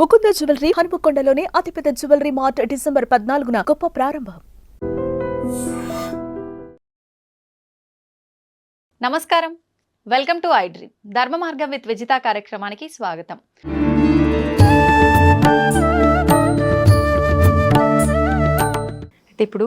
Mukunda jewellery హనుమకొండలోని అతిపెద్ద jewellery mart December పద్నాలుగున గొప్ప ప్రారంభం. నమస్కారం. Welcome to I dream. ధర్మ మార్గం విత్ విజిత కార్యక్రమానికి స్వాగతం. ఇప్పుడు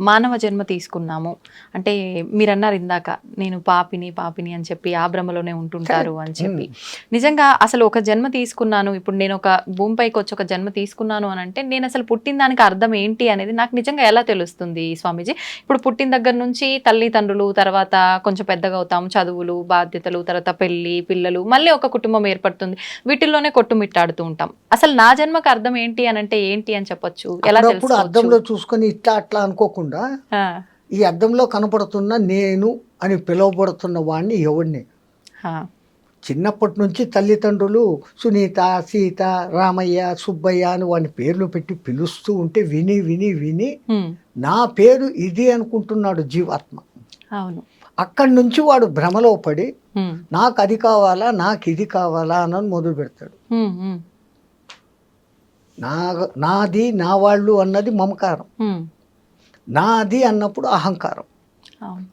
మానవ జన్మ తీసుకున్నాము. అంటే మీరు అన్నారు ఇందాక నేను పాపిని పాపిని అని చెప్పి ఆ భ్రమలోనే ఉంటుంటారు అని చెప్పి. నిజంగా అసలు ఒక జన్మ తీసుకున్నాను ఇప్పుడు నేను ఒక భూమిపైకి వచ్చి ఒక జన్మ తీసుకున్నాను అని అంటే నేను అసలు పుట్టిన దానికి అర్థం ఏంటి అనేది నాకు నిజంగా ఎలా తెలుస్తుంది స్వామీజీ? ఇప్పుడు పుట్టిన దగ్గర నుంచి తల్లిదండ్రులు తర్వాత కొంచెం పెద్దగా అవుతాం చదువులు బాధ్యతలు తర్వాత పెళ్ళి పిల్లలు మళ్ళీ ఒక కుటుంబం ఏర్పడుతుంది. వీటిల్లోనే కొట్టుమిట్టాడుతూ ఉంటాం. అసలు నా జన్మకు అర్థం ఏంటి అని అంటే ఏంటి అని చెప్పొచ్చు? ఎలా తెలుసుకోవచ్చు? చూసుకొని ఇట్లా అట్లా అనుకోకుండా ఈ అద్దంలో కనపడుతున్న నేను అని పిలువబడుతున్న వాడిని ఎవడిని చిన్నప్పటి నుంచి తల్లిదండ్రులు సునీత సీత రామయ్య సుబ్బయ్య అని వాడిని పేర్లు పెట్టి పిలుస్తూ ఉంటే విని విని విని నా పేరు ఇది అనుకుంటున్నాడు జీవాత్మ. అవును. అక్కడి నుంచి వాడు భ్రమలో పడి నాకు అది కావాలా నాకు ఇది కావాలా అని మొదలు పెడతాడు నా నాది నా వాళ్ళు అన్నది మమకారం. నాది అన్నప్పుడు అహంకారం.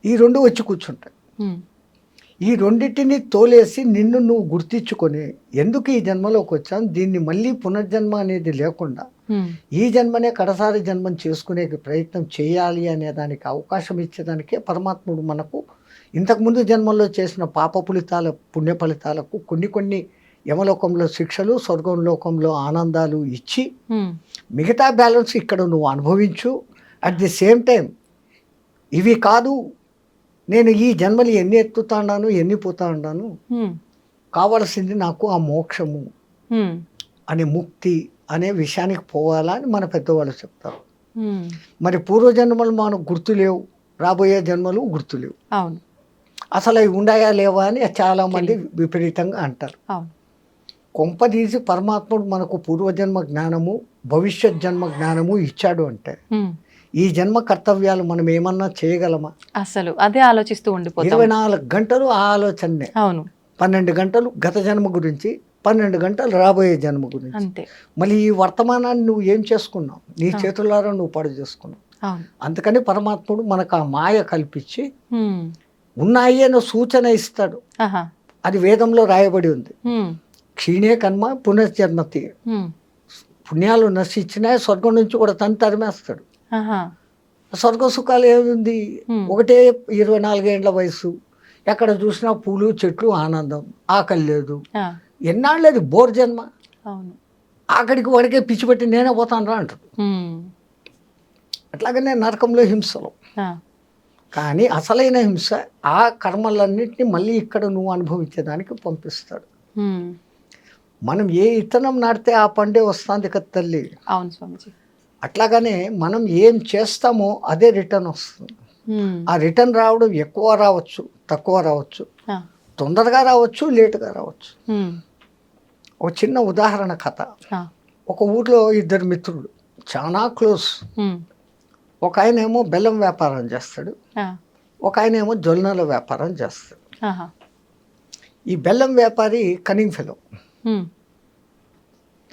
ఈ రెండు వచ్చి కూర్చుంటాయి. ఈ రెండింటిని తోలేసి నిన్ను నువ్వు గుర్తించుకొని ఎందుకు ఈ జన్మలోకి వచ్చాను దీన్ని మళ్ళీ పునర్జన్మ అనేది లేకుండా ఈ జన్మనే కడసారి జన్మం చేసుకునే ప్రయత్నం చేయాలి అనే దానికి అవకాశం ఇచ్చేదానికే పరమాత్ముడు మనకు ఇంతకుముందు జన్మల్లో చేసిన పాప ఫలితాల పుణ్య ఫలితాలకు కొన్ని కొన్ని యమలోకంలో శిక్షలు స్వర్గం లోకంలో ఆనందాలు ఇచ్చి ఉమ్, మిగతా బ్యాలెన్స్ ఇక్కడ నువ్వు అనుభవించు. అట్ ది సేమ్ టైం ఇవి కాదు నేను ఈ జన్మలు ఎన్ని ఎత్తుతాడాను ఎన్ని పోతా ఉన్నాను. ఉమ్, కావలసింది నాకు ఆ మోక్షము ఉమ్, అనే ముక్తి అనే విషయానికి పోవాలా అని మన పెద్దవాళ్ళు చెప్తారు. మరి పూర్వజన్మలు మనకు గుర్తులేవు రాబోయే జన్మలు గుర్తులేవు అవును. అసలు అవి ఉండాయా లేవా అని చాలామంది విపరీతంగా అంటారు. అవును. కొంపదీసి పరమాత్ముడు మనకు పూర్వజన్మ జ్ఞానము భవిష్యత్ జన్మ జ్ఞానము ఇచ్చాడు అంటే ఈ జన్మ కర్తవ్యాలు మనం ఏమన్నా చేయగలమా? అసలు అదే ఆలోచిస్తూ ఉండిపోతాం. ఇరవై నాలుగు గంటలు ఆ ఆలోచనే అవును. పన్నెండు గంటలు గత జన్మ గురించి పన్నెండు గంటలు రాబోయే జన్మ గురించి. అంతే. మళ్ళీ ఈ వర్తమానాన్ని నువ్వు ఏం చేసుకున్నావు? నీ. చేతులారా నువ్వు పాడు చేసుకున్నావు. అందుకని పరమాత్ముడు మనకు ఆ మాయ కల్పించి ఉన్నాయి అన్న సూచన ఇస్తాడు. అది వేదంలో రాయబడి ఉంది. క్షీణే కర్మ పునర్జన్మతి పుణ్యాలు నశించినా స్వర్గం నుంచి కూడా తను తరిమేస్తాడు. స్వర్గ సుఖాలు ఏముంది? ఒకటే ఇరవై నాలుగేండ్ల వయసు ఎక్కడ చూసినా పూలు చెట్లు ఆనందం. ఆకలి లేదు. ఆ, ఎన్నాళ్ళది బోర్ జన్మ. ఆఖడికి వాడికే పిచ్చి పెట్టి నేనే పోతాను రా అంటాడు. ఉమ్, అట్లాగనే నరకంలో హింసలు. కానీ అసలైన హింస ఆ కర్మలన్నింటినీ మళ్ళీ ఇక్కడ నువ్వు అనుభవించేదానికి పంపిస్తాడు. మనం ఏ ఇత్తనం నాటితే ఆ పండే వస్తుంది కదా తల్లి. అవును స్వామిజీ. అట్లాగనే మనం ఏం చేస్తామో అదే రిటర్న్ వస్తుంది. ఆ రిటర్న్ రావడం ఎక్కువ రావచ్చు తక్కువ రావచ్చు తొందరగా రావచ్చు లేటుగా రావచ్చు. ఒక చిన్న ఉదాహరణ కథ. ఒక ఊర్లో ఇద్దరు మిత్రులు చాలా క్లోజ్. ఒక ఆయన ఏమో బెల్లం వ్యాపారం చేస్తాడు. ఒక ఆయన ఏమో జొన్నల వ్యాపారం చేస్తాడు. ఈ బెల్లం వ్యాపారి కనింగ్ ఫెలో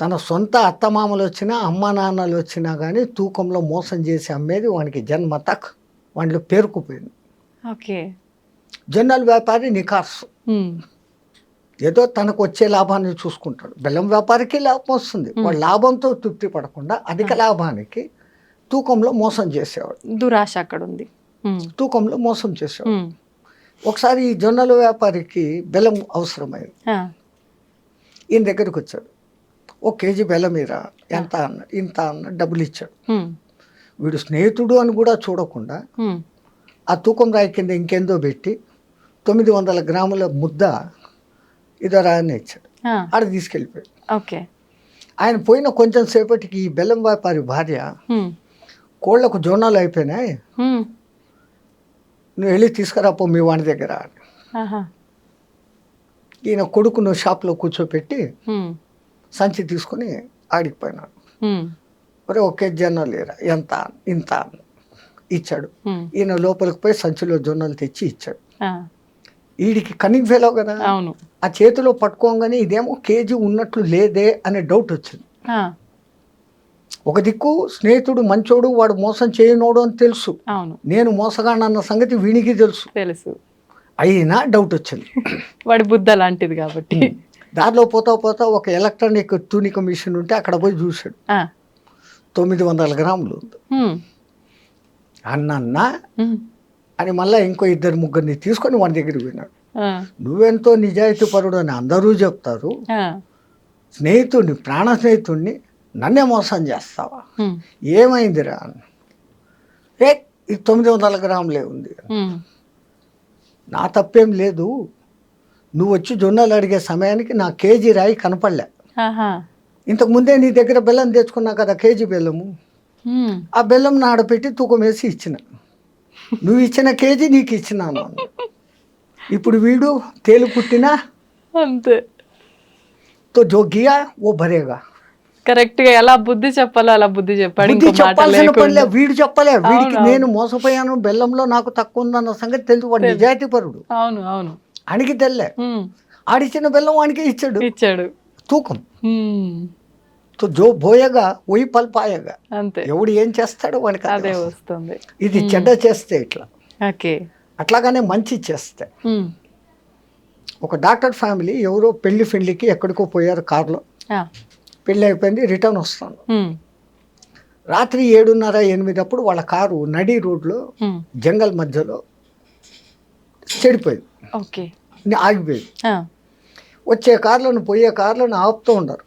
తన సొంత అత్తమామలు వచ్చినా అమ్మా నాన్నలు వచ్చినా కానీ తూకంలో మోసం చేసి అమ్మేది వానికి జన్మ తక్ వాడిలో పేరుకుపోయింది. ఓకే. జొన్నల వ్యాపారి నికార్సు. ఏదో తనకు వచ్చే లాభాన్ని చూసుకుంటాడు. బెల్లం వ్యాపారికి లాభం వస్తుంది. వాడు లాభంతో తృప్తి పడకుండా అధిక లాభానికి తూకంలో మోసం చేసేవాడు. దురాశ అక్కడ ఉంది తూకంలో మోసం చేసేవాడు. ఒకసారి ఈ జొన్నల వ్యాపారికి బెల్లం అవసరమైంది. ఈయన దగ్గరికి వచ్చాడు. ఓ కేజీ బెల్లం ఇరా ఎంత అన్న ఇంత అన్న డబ్బులు ఇచ్చాడు. వీడు స్నేహితుడు అని కూడా చూడకుండా ఆ తూకం రాయి కింద ఇంకేందో పెట్టి తొమ్మిది వందల గ్రాముల ముద్ద ఇదో రాయని ఇచ్చాడు. ఆడ తీసుకెళ్ళిపోయాడు. ఓకే. ఆయన పోయిన కొంచెం సేపటికి ఈ బెల్లం వ్యాపారి భార్య కోళ్ళకు జోనాలు అయిపోయినాయి. నువ్వు వెళ్ళి తీసుకురాపో మీ వాడి దగ్గర అని. ఈయన కొడుకును షాప్లో కూర్చోపెట్టి సంచి తీసుకొని ఆడికిపోయినాడు ఉమ్, ఒరే ఒకే జొన్నలు లేరా ఎంత? ఇంత? ఇచ్చాడు. ఈయన లోపలికి పోయి సంచిలో జొన్నలు తెచ్చి ఇచ్చాడు. వీడికి కన్నింగ్ ఫెలో కదా? అవును. ఆ చేతిలో పట్టుకోగానే ఇదేమో కేజీ ఉన్నట్లు లేదే అనే డౌట్ వచ్చింది. ఒక దిక్కు స్నేహితుడు మంచోడు వాడు మోసం చేయనోడు అని తెలుసు. నేను మోసగాడన్న సంగతి వీనికి తెలుసు. తెలుసు. అయినా డౌట్ వచ్చింది. వాడి బుద్ధ లాంటిది కాబట్టి. దారిలో పోతా పోతా ఒక ఎలక్ట్రానిక్ తూనిక మిషన్ ఉంటే అక్కడ పోయి చూశాడు. తొమ్మిది వందల గ్రాములు అన్న అని మళ్ళీ ఇంకో ఇద్దరు ముగ్గురిని తీసుకొని వాడి దగ్గరికి పోయినాడు. నువ్వెంతో నిజాయితీ పరుడు అని అందరూ చెప్తారు. స్నేహితుడిని ప్రాణ స్నేహితుడిని నన్నే మోసం చేస్తావా? ఏమైందిరా. ఏ ఇది తొమ్మిది వందల గ్రాములే ఉంది. నా తప్పేం లేదు. నువ్వు వచ్చి జొన్నలు అడిగే సమయానికి నా కేజీ రాయి కనపడలే. ఇంతకు ముందే నీ దగ్గర బెల్లం తెచ్చుకున్నా కదా కేజీ బెల్లము. ఆ బెల్లం నాడపెట్టి తూకం వేసి ఇచ్చిన. నువ్వు ఇచ్చిన కేజీ నీకు ఇచ్చినాను. ఇప్పుడు వీడు తేలు పుట్టినా అంతే. తో జో గియా ఓ భరేగా కరెక్ట్గా ఎలా బుద్ధి చెప్పాలో అలా బుద్ధి చెప్పాడు. బుద్ధి చెప్పాల్సిన పనిలే వీడు చెప్పలే. వీడికి నేను మోసపోయాను బెల్లంలో నాకు తక్కువ ఉందన్న సంగతి తెలుసు. వాడు నిజాయితీ పరుడు అవును అవును. ఆడికి తెల్లే. ఆడిచ్చిన బెల్లం వాడికి ఇచ్చాడు. ఇచ్చాడు. తూకం. జో బోయగా ఒయి పల్పాయగా అంతే. ఎవడు ఏం చేస్తాడో వాడికి అదే వస్తుంది. ఇది చెడ్డ చేస్తే ఇట్లా. ఓకే. అట్లాగానే మంచి చేస్తే. ఒక డాక్టర్ ఫ్యామిలీ ఎవరో పెళ్ళి పెళ్ళికి ఎక్కడికో పోయారు కారులో. పెళ్ళి అయిపోయింది రిటర్న్ వస్తాను రాత్రి ఏడున్నర ఎనిమిది అప్పుడు వాళ్ళ కారు నడి రోడ్లో జంగల్ మధ్యలో చెడిపోయింది. ఓకే. ఆగిపోయింది. వచ్చే కార్లను పోయే కార్లను ఆపుతూ ఉండరు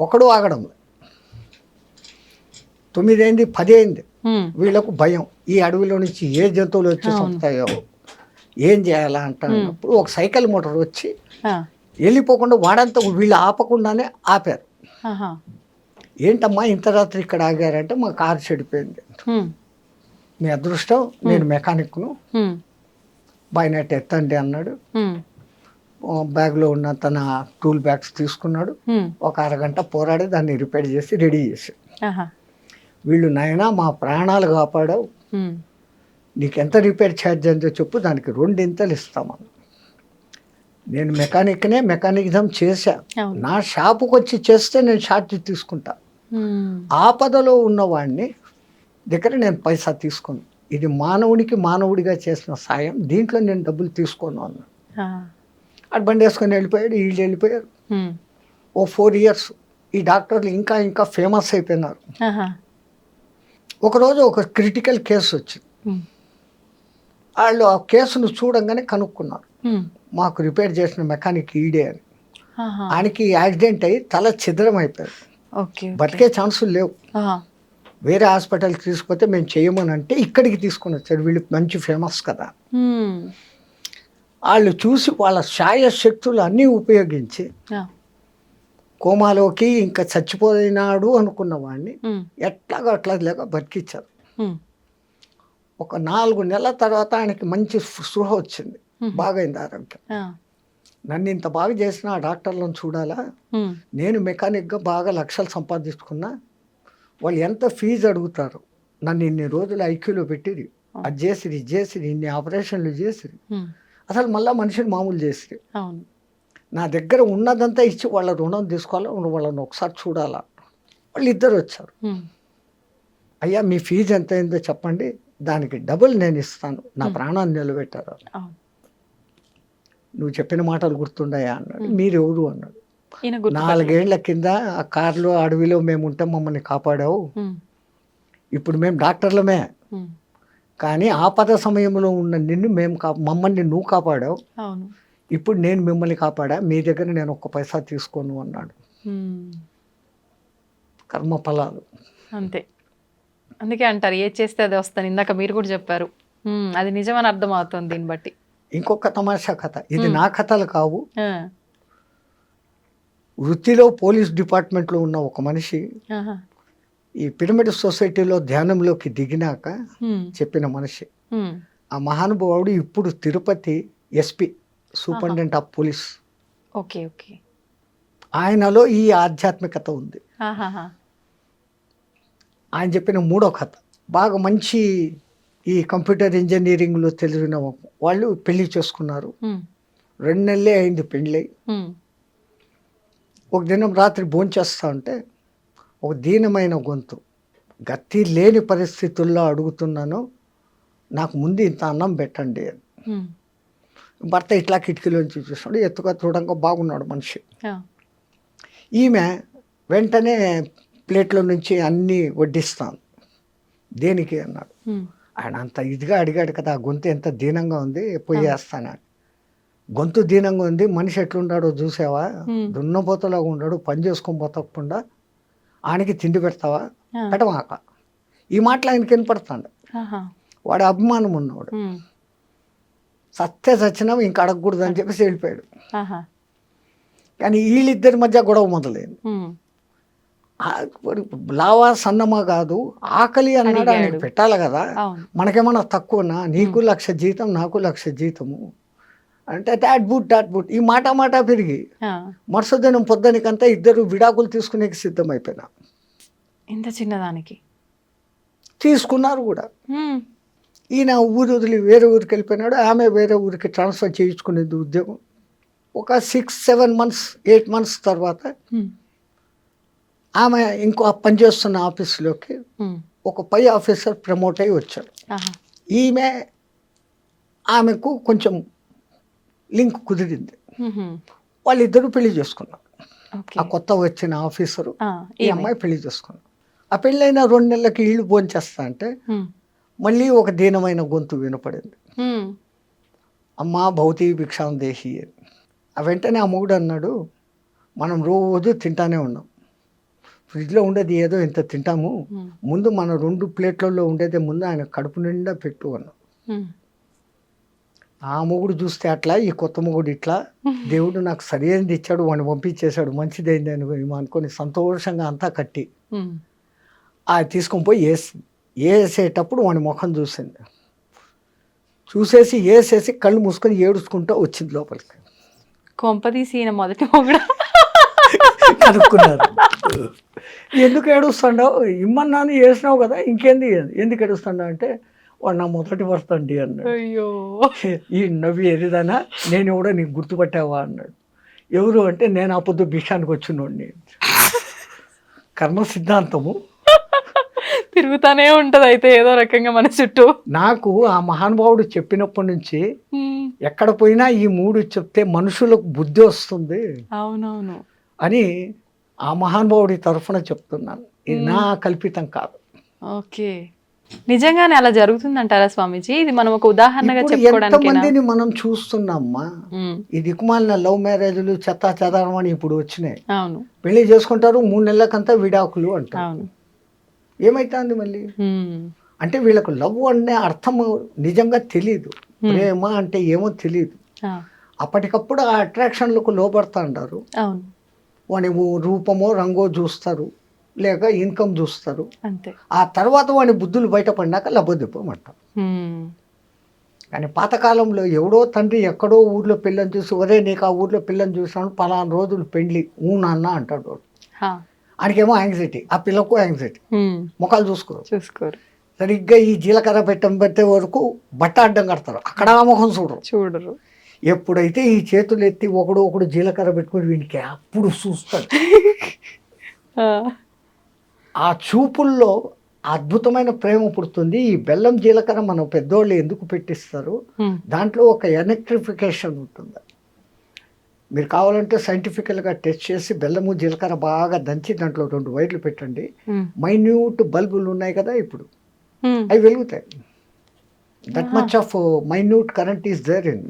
ఒకడు ఆగడం. తొమ్మిది అయింది పది అయింది వీళ్ళకు భయం. ఈ అడవిలో నుంచి ఏ జంతువులు వచ్చి. చంపుతాయో ఏం చేయాలా అంటున్నప్పుడు ఒక సైకిల్ మోటార్ వచ్చి వెళ్ళిపోకుండా వాడంతా వీళ్ళు ఆపకుండానే ఆపారు. ఏంటమ్మా ఇంత రాత్రి ఇక్కడ ఆగారంటే మా కారు చెడిపోయింది. మీ అదృష్టం నేను మెకానిక్ను. ఉమ్, బయనట్ ఎత్తండి అన్నాడు. బ్యాగ్లో ఉన్న తన టూల్ బ్యాగ్స్ తీసుకున్నాడు. ఒక అరగంట పోరాడి దాన్ని రిపేర్ చేసి రెడీ చేసి. వీళ్ళు నాయనా మా ప్రాణాలు కాపాడావు. ఉమ్, నీకు ఎంత రిపేర్ ఛార్జ్ అంతో చెప్పు దానికి రెండింతలు ఇస్తామని నేను మెకానిక్నే మెకానిజం చేశా. నా షాపుకి వచ్చి చేస్తే నేను ఛార్జ్ తీసుకుంటా. ఆపదలో ఉన్నవాడిని దగ్గర నేను పైసా తీసుకోను ఇది మానవునికి మానవుడిగా చేసిన సాయం. దీంట్లో నేను డబ్బులు తీసుకోను అన్న. అటు బండి వేసుకొని వెళ్ళిపోయాడు వీళ్ళు వెళ్ళిపోయారు. ఓ ఫోర్ ఇయర్స్ ఈ డాక్టర్లు ఇంకా ఇంకా ఫేమస్ అయిపోయినారు. ఒకరోజు ఒక క్రిటికల్ కేసు వచ్చింది. వాళ్ళు ఆ కేసును చూడంగానే కనుక్కున్నారు. మాకు రిపేర్ చేసిన మెకానిక్ ఈడే అని. ఆయనకి యాక్సిడెంట్ అయ్యి తల ఛిద్రం అయిపోయింది ఓకే బతికే ఛాన్సులు లేవు. వేరే హాస్పిటల్కి తీసుకుపోతే మేము చేయమని అంటే ఇక్కడికి తీసుకొని వచ్చారు వీళ్ళు మంచి ఫేమస్ కదా. వాళ్ళు చూసి వాళ్ళ శాయ శక్తులు అన్నీ ఉపయోగించి కోమాలోకి ఇంకా చచ్చిపోయినాడు అనుకున్న వాడిని ఎట్లాగో అట్లా లేక బతికిచ్చారు. ఒక నాలుగు నెలల తర్వాత ఆయనకి మంచి స్పృహ వచ్చింది. బాగైంది ఆరోగ్యం. నన్ను ఇంత బాగా చేసిన ఆ డాక్టర్లను చూడాలా? నేను మెకానిక్గా బాగా లక్షలు సంపాదించుకున్నా వాళ్ళు ఎంత ఫీజు అడుగుతారు? నన్ను ఇన్ని రోజులు ఐక్యూలో పెట్టిరి. అది చేసిరి ఇది చేసిరి ఇన్ని ఆపరేషన్లు చేసిరి. అసలు మళ్ళీ మనిషిని మామూలు చేసిరి. నా దగ్గర ఉన్నదంతా ఇచ్చి వాళ్ళ రుణం తీసుకోవాలా? వాళ్ళని ఒకసారి చూడాలా? వాళ్ళు ఇద్దరు వచ్చారు అయ్యా మీ ఫీజు ఎంత అయిందో చెప్పండి. దానికి డబుల్ నేను ఇస్తాను. నా ప్రాణాన్ని నిలబెట్టారు. నువ్వు చెప్పిన మాటలు గుర్తుండయా అన్నాడు. మీరు ఎవరు అన్నాడు. నాలుగేళ్ళ కింద ఆ కార్లో అడవిలో మేము ఉంటే మమ్మల్ని కాపాడావు. ఇప్పుడు మేము డాక్టర్లమే. కానీ ఆపద సమయంలో ఉన్న నిన్ను మేము కా మమ్మల్ని నువ్వు కాపాడావు. ఇప్పుడు నేను మిమ్మల్ని కాపాడా? మీ దగ్గర నేను ఒక్క పైసా తీసుకోను అన్నాడు. కర్మ ఫలాలు. అంతే. అందుకే అంటారు ఏ చేస్తే అది వస్తాను ఇందాక మీరు కూడా చెప్పారు. అది నిజమని అర్థం అవుతుంది దీన్ని బట్టి. ఇంకొక తమాషా కథ. ఇది నా కథలు కావు. వృత్తిలో పోలీస్ డిపార్ట్మెంట్లో ఉన్న ఒక మనిషి ఈ పిరమిడ్ సొసైటీలో ధ్యానంలోకి దిగినాక చెప్పిన మనిషి. ఆ మహానుభావుడు ఇప్పుడు Tirupati SP superintendent of police. Okay okay. ఆయనలో ఈ ఆధ్యాత్మికత ఉంది. ఆయన చెప్పిన మూడో కథ. బాగా మంచి ఈ కంప్యూటర్ ఇంజనీరింగ్లో తెలిసిన వాళ్ళు పెళ్ళి చేసుకున్నారు. రెండు నెలలే అయింది పెళ్ళి ఒక దినం రాత్రి భోంచేస్తా ఉంటే ఒక దీనమైన గొంతు. గతి లేని పరిస్థితుల్లో అడుగుతున్నాను నాకు ముందు ఇంత అన్నం పెట్టండి అని. భర్త ఇట్లా కిటికీలోంచి చూస్తున్నాడు ఎత్తుగా చూడంగా బాగున్నాడు మనిషి. ఈమె వెంటనే ప్లేట్లో నుంచి అన్నీ వడ్డిస్తాను. దేనికి అన్నాడు. ఆయన అంత ఇదిగా అడిగాడు కదా ఆ గొంతు ఎంత దీనంగా ఉంది పోయి వేస్తానని గొంతు దీనంగా ఉంది మనిషి ఎట్లుంటాడో చూసావా. దున్నపోతలాగా ఉన్నాడు పని చేసుకొని బతకకుండా ఆయనకి తిండి పెడతావా? పెట్టమాక. ఈ మాటలు ఆయనకి వినపడతాడు. ఆహా, వాడు అభిమానం ఉన్నవాడు. ఉమ్, సత్తే చచ్చినా ఇంకా అడగకూడదు అని చెప్పేసి వెళ్ళిపోయాడు. కానీ వీళ్ళిద్దరి మధ్య గొడవ మొదలైంది. లావా సన్నమా కాదు ఆకలి అన్నాడు ఆయనకి. పెట్టాలి కదా? మనకేమన్నా తక్కువనా? నీకు లక్ష జీతం నాకు లక్ష జీతము. అంటే దాట్ బుట్ దాట్ బుట్. ఈ మాట మాట పెరిగి మరుసదినం పొద్దునికంతా ఇద్దరు విడాకులు తీసుకునే సిద్ధమైపోయినా. ఇంత చిన్నదానికి? తీసుకున్నారు కూడా. ఈయన ఊరు వదిలి వేరే ఊరికి వెళ్ళిపోయినాడు. ఆమె వేరే ఊరికి ట్రాన్స్ఫర్ చేయించుకునేది ఉద్యోగం. ఒక six seven months eight months తర్వాత ఆమె ఇంకో పనిచేస్తున్న ఆఫీస్లోకి ఒక పై ఆఫీసర్ ప్రమోట్ అయ్యి వచ్చాడు. ఈమె ఆమెకు కొంచెం లింక్ కుదిరింది. వాళ్ళిద్దరూ పెళ్ళి చేసుకున్నారు. ఆ కొత్త వచ్చిన ఆఫీసరు ఈ. అమ్మాయి పెళ్ళి చేసుకున్నారు. ఆ పెళ్ళైన రెండు నెలలకి ఇళ్ళు భోంచేస్తా అంటే మళ్ళీ ఒక దీనమైన గొంతు వినపడింది. అమ్మా భౌతిక భిక్షాం దేహి అని. ఆ వెంటనే ఆ మొగుడు అన్నాడు మనం రోజు తింటానే ఉన్నాం. ఫ్రిడ్జ్లో ఉండేది ఏదో ఇంత తింటాము. ముందు మన రెండు ప్లేట్లలో ఉండేది ముందు ఆయన కడుపు నిండా పెట్టు అన్నాం ఆ మొగుడు చూస్తే అట్లా ఈ కొత్త మొగుడు ఇట్లా. దేవుడు నాకు సరైనది ఇచ్చాడు వాడిని పంపించేశాడు మంచిదైంది అని అనుకొని సంతోషంగా అంతా కట్టి. ఆ తీసుకొని పోయి వేసి వేసేటప్పుడు వాడి ముఖం చూసింది. చూసేసి వేసేసి కళ్ళు మూసుకొని ఏడుచుకుంటూ వచ్చింది లోపలికి. కొంపదీసి ఈయన మొదటి మొగుడు? కనుక్కున్నారు. ఎందుకు ఏడుస్తాడావు ఇమ్మన్నాను వేసినావు కదా ఇంకేంది? ఎందుకు ఏడుస్తాడా అంటే వాడు నా మొదటి భర్త అండి అన్నాడు. అయ్యో. ఈ నవ్వి ఎరిదానా? నేను కూడా నీకు గుర్తుపట్టావా? అన్నాడు. ఎవరు అంటే నేను ఆ పొద్దు భిక్షానికి వచ్చినోడిని కర్మ సిద్ధాంతము. తిరుగుతానే ఉంటది అయితే ఏదో రకంగా మన చుట్టూ. నాకు ఆ మహానుభావుడు చెప్పినప్పటి నుంచి ఎక్కడ పోయినా ఈ మూడు చెప్తే మనుషులకు బుద్ధి వస్తుంది. అవునవును. అని ఆ మహానుభావుడి తరఫున చెప్తున్నాను. ఇది నా కల్పితం కాదు. ఓకే. నిజంగానే అలా జరుగుతుందంటారా స్వామీజీ? ఇది మనం ఒక ఉదాహరణగా చెప్పుకోవడానికి మనం చూస్తున్నామ్మా? ఈ దిక్కుమాలిన లవ్ మ్యారేజ్లు చెత్త చెదారం అని ఇప్పుడు వచ్చినాయి. అవును. పెళ్ళి చేసుకుంటారు మూడు నెలలకంతా విడాకులు అంటారు. ఏమైతుంది మళ్ళీ? అంటే వీళ్ళకు లవ్ అనే అర్థం నిజంగా తెలియదు ప్రేమ అంటే ఏమో తెలియదు అప్పటికప్పుడు ఆ అట్రాక్షన్లకు లోపడతా అంటారు అవును. వాని రూపమో రంగో చూస్తారు. లేక ఇన్కమ్ చూస్తారు. అంతే. ఆ తర్వాత వాని బుద్ధులు బయటపడినాక లబ్బదిప్పమంటారు కానీ పాతకాలంలో ఎవడో తండ్రి ఎక్కడో ఊర్లో పిల్లని చూసి ఒరే నీకు ఆ ఊర్లో పిల్లని చూసాను పలానా రోజులు పెళ్ళి ఊ నాన్న అంటాడు ఆయనకేమో యాంగ్జైటీ ఆ పిల్లకు యాంగ్జైటీ. ముఖాలు చూసుకోరు. చూసుకోరు. సరిగ్గా ఈ జీలకర్ర పెట్టం పెట్టే వరకు బట్ట అడ్డం కడతారు. అక్కడ ఆ ముఖం చూడరు. చూడరు. ఎప్పుడైతే ఈ చేతులు ఎత్తి ఒకడు ఒకడు జీలకర్ర పెట్టుకుని వీనికి అప్పుడు చూస్తాడు. ఆ, చూపుల్లో అద్భుతమైన ప్రేమ పుడుతుంది. ఈ బెల్లం జీలకర్ర మన పెద్దోళ్ళు ఎందుకు పెట్టిస్తారు? దాంట్లో ఒక ఎలక్ట్రిఫికేషన్ ఉంటుంది. మీరు కావాలంటే సైంటిఫికల్గా టెస్ట్ చేసి బెల్లము జీలకర్ర బాగా దంచి దాంట్లో రెండు వైర్లు పెట్టండి. మైన్యూట్ బల్బులు ఉన్నాయి కదా ఇప్పుడు. అవి వెలుగుతాయి. That much of minute current is there in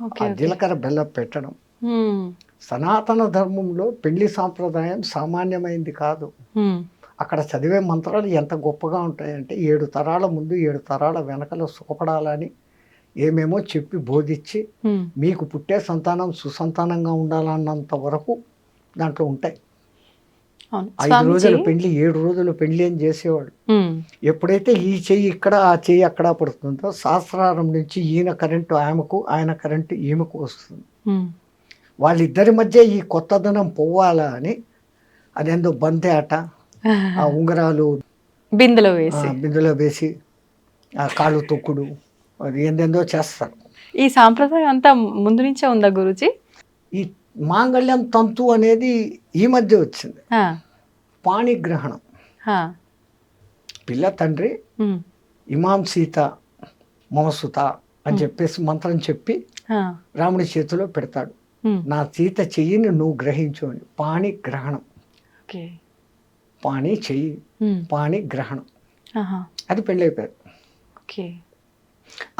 ఆ జీలకర్ర బెల్లం పెట్టడం. సనాతన ధర్మంలో పెళ్ళి సాంప్రదాయం సామాన్యమైంది కాదు. అక్కడ చదివే మంత్రాలు ఎంత గొప్పగా ఉంటాయంటే ఏడు తరాల ముందు ఏడు తరాల వెనకలో సుఖపడాలని ఏమేమో చెప్పి బోధించి మీకు పుట్టే సంతానం సుసంతానంగా ఉండాలన్నంత వరకు దాంట్లో ఉంటాయి. ఐదు రోజుల పెళ్ళి ఏడు రోజుల పెళ్ళి అని చేసేవాడు ఎప్పుడైతే ఈ చెయ్యి ఇక్కడ ఆ చెయ్యి అక్కడ పడుతుందో శాస్త్రారం నుంచి ఈయన కరెంటు ఆమెకు ఆయన కరెంటు ఈమెకు వస్తుంది. వాళ్ళిద్దరి మధ్య ఈ కొత్తదనం పోవాలా అని అదేందో బంతే ఆట ఆ ఉంగరాలు బిందెలో వేసి. బిందులో వేసి ఆ కాళ్ళు తొక్కుడు అది ఏందేందో చేస్తారు. ఈ సాంప్రదాయం అంతా ముందు నుంచే ఉందా గురుజీ? ఈ మాంగళ్యం తంతు అనేది ఈ మధ్య వచ్చింది. పాణిగ్రహణం. పిల్ల తండ్రి ఇమాం సీత మమసుత అని చెప్పేసి మంత్రం చెప్పి రాముడి చేతిలో పెడతాడు. నా సీత చెయ్యిని నువ్వు గ్రహించు అని. పాణి గ్రహణం పాణి చెయ్యి. పాణి గ్రహణం అది పెళ్ళైపోయారు.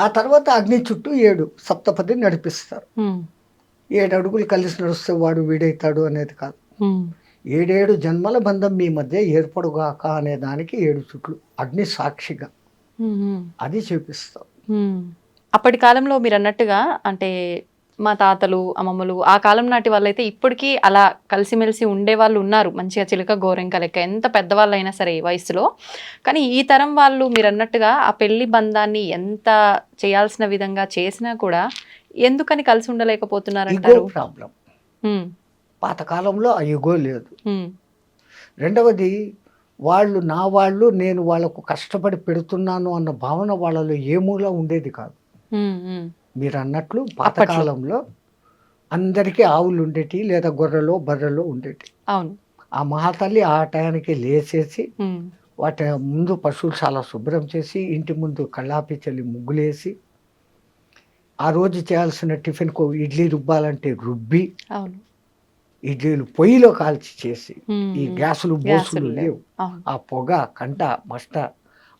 ఆ తర్వాత అగ్ని చుట్టూ ఏడు సప్తపది నడిపిస్తారు. ఏడు అడుగులు కలిసి నడుస్తే వాడు వీడైతాడు అనేది కాదు. ఏడేడు జన్మల బంధం మీ మధ్య ఏర్పడుగాక అనే దానికి ఏడు చుట్లు అగ్ని సాక్షిగా. అది చూపిస్తాం. అప్పటి కాలంలో మీరు అన్నట్టుగా అంటే మా తాతలు అమ్మమ్మలు ఆ కాలం నాటి వాళ్ళైతే ఇప్పటికీ అలా కలిసిమెలిసి ఉండే వాళ్ళు ఉన్నారు. మంచిగా చిలక గోరెంక లెక్క ఎంత పెద్దవాళ్ళు అయినా సరే ఈ వయసులో. కానీ ఈ తరం వాళ్ళు మీరు అన్నట్టుగా ఆ పెళ్ళి బంధాన్ని ఎంత చేయాల్సిన విధంగా చేసినా కూడా ఎందుకని కలిసి ఇగో ఉండలేకపోతున్నారంటారు ప్రాబ్లం. పాతకాలంలో ఆ ఇగో లేదు. రెండవది వాళ్ళు నా వాళ్ళు నేను వాళ్ళకు కష్టపడి పెడుతున్నాను అన్న భావన వాళ్ళలో ఏ మూల ఉండేది కాదు. మీరు అన్నట్లు పాతకాలంలో అందరికీ ఆవులు ఉండేటి లేదా గొర్రెలు బర్రెలు ఉండేటి అవును ఆ మహాతల్లి ఆ టయానికి లేచేసి. వాటి ముందు పశువులు చాలా శుభ్రం చేసి ఇంటి ముందు కళ్ళాపి చల్లి ముగ్గులేసి ఆ రోజు చేయాల్సిన టిఫిన్కు ఇడ్లీ రుబ్బాలంటే రుబ్బి అవును. ఇడ్లీలు పొయ్యిలో కాల్చి చేసి. ఈ గ్యాసులు బోసులు లేవు. ఆ పొగ కంట మస్ట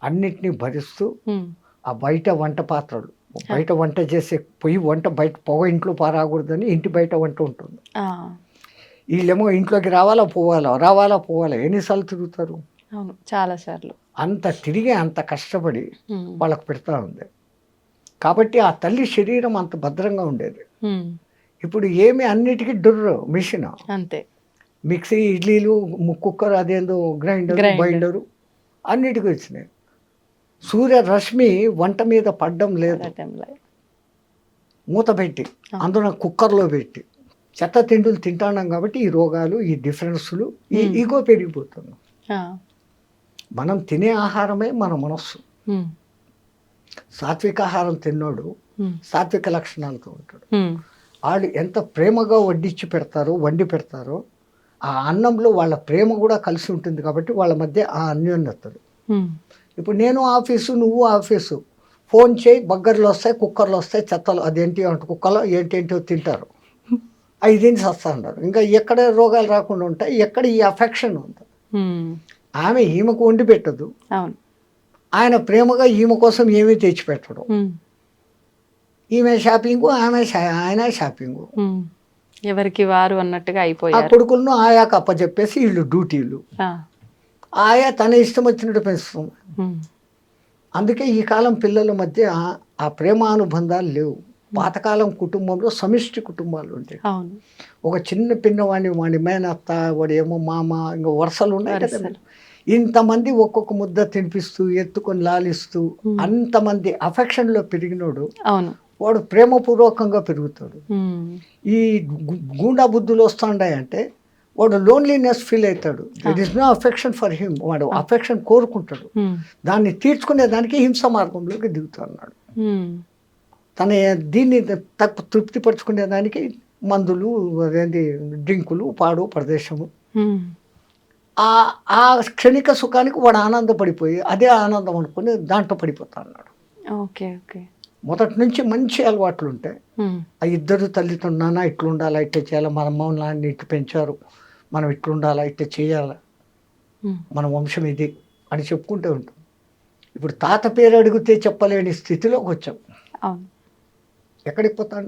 అన్నిటినీ భరిస్తూ. ఆ బయట వంట పాత్రలు బయట వంట చేసే పొయ్యి వంట బయట పొగ ఇంట్లో పారాకూడదని ఇంటి బయట వంట ఉంటుంది. వీళ్ళేమో ఇంట్లోకి రావాలా పోవాలా? రావాలా పోవాలా? ఎన్నిసార్లు తిరుగుతారు? అవును. చాలా సార్లు. అంత తిరిగి అంత కష్టపడి. వాళ్ళకు పెడతా ఉంది. కాబట్టి ఆ తల్లి శరీరం అంత భద్రంగా ఉండేది. ఇప్పుడు ఏమి అన్నిటికీ డుర్రు మిషన్ అంతే మిక్సీ ఇడ్లీలు కుక్కర్ అదేందో గ్రైండర్. బైండరు అన్నిటికీ వచ్చినాయి సూర్య రశ్మి వంట మీద పడ్డం లేదు. మూత పెట్టి. అందులో కుక్కర్లో పెట్టి చెత్త తిండులు తింటున్నాం కాబట్టి ఈ రోగాలు ఈ డిఫరెన్స్లు ఈ. ఈగో పెరిగిపోతున్నాం మనం తినే ఆహారమే మన మనస్సు సాత్విక ఆహారం తిన్నోడు. సాత్విక లక్షణాలతో ఉంటాడు. వాళ్ళు ఎంత ప్రేమగా వడ్డించి పెడతారో వండి పెడతారో ఆ అన్నంలో వాళ్ళ ప్రేమ కూడా కలిసి ఉంటుంది కాబట్టి వాళ్ళ మధ్య ఆ అన్యోన్యతలు. ఇప్పుడు నేను ఆఫీసు నువ్వు ఆఫీసు ఫోన్ చేయి బగ్గర్లు వస్తాయి కుక్కర్లు వస్తాయి చెత్తలు అదేంటి అంటే కుక్కలో ఏంటేంటో తింటారు అవి తిని సస్తా ఉంటారు ఇంకా ఎక్కడ రోగాలు రాకుండా ఉంటాయి ఎక్కడ ఈ అఫెక్షన్ ఉంది మ్మ్. ఆమె ఈమెకు వండి పెట్టదు అవును ఆయన ప్రేమగా ఈమె కోసం ఏమీ తెచ్చిపెట్టడు. ఈమె షాపింగు ఆమె ఆయన షాపింగు. ఎవరికి వారు అన్నట్టుగా ఆ అయిపోయారు కొడుకులను ఆయాకు అప్పచెప్పేసి వీళ్ళు డ్యూటీలు. ఆ, ఆయా తన ఇష్టం వచ్చినట్టు పెంచుతుంది. అందుకే ఈ కాలం పిల్లల మధ్య ఆ ప్రేమానుబంధాలు లేవు. పాతకాలం కుటుంబంలో సమిష్టి కుటుంబాలు ఉంటాయి ఒక చిన్న పిన్నవాడిని వాడి మేనత్త వాడు ఏమో మామ ఇంకా వరుసలు ఉన్నాయి కదా. ఇంతమంది ఒక్కొక్క ముద్ద తినిపిస్తూ ఎత్తుకొని లాలిస్తూ అంతమంది అఫెక్షన్లో పెరిగినోడు అవును. వాడు ప్రేమపూర్వకంగా పెరుగుతాడు. ఈ గూండా బుద్ధులు వస్తుంటాయంటే వాడు లోన్లీనెస్ ఫీల్ అవుతాడు. That is no affection for him వాడు అఫెక్షన్ కోరుకుంటాడు. దాన్ని తీర్చుకునే దానికి హింస మార్గంలోకి దిగుతున్నాడు. తన దీన్ని తప్పు తృప్తిపరచుకునే దానికి మందులు అదేంటి డ్రింకులు పాడు ప్రదేశము. ఆ ఆ క్షణిక సుఖానికి వాడు ఆనందపడిపోయి అదే ఆనందం అనుకుని దాంట్లో పడిపోతా అన్నాడు ఓకే ఓకే మొదటి నుంచి మంచి అలవాట్లు ఉంటాయి. ఆ ఇద్దరు తల్లిదండ్రులు నాన్న ఇట్లా ఉండాలా ఇట్లా చేయాలా మన అమ్మ నాన్న ఇట్లా పెంచారు మనం ఇట్లా ఉండాలా ఇట్లా చేయాలా. మన వంశం ఇది అని చెప్పుకుంటూ ఉంటాం ఇప్పుడు తాత పేరు అడిగితే చెప్పలేని స్థితిలోకి వచ్చాం ఎక్కడికి పోతాం.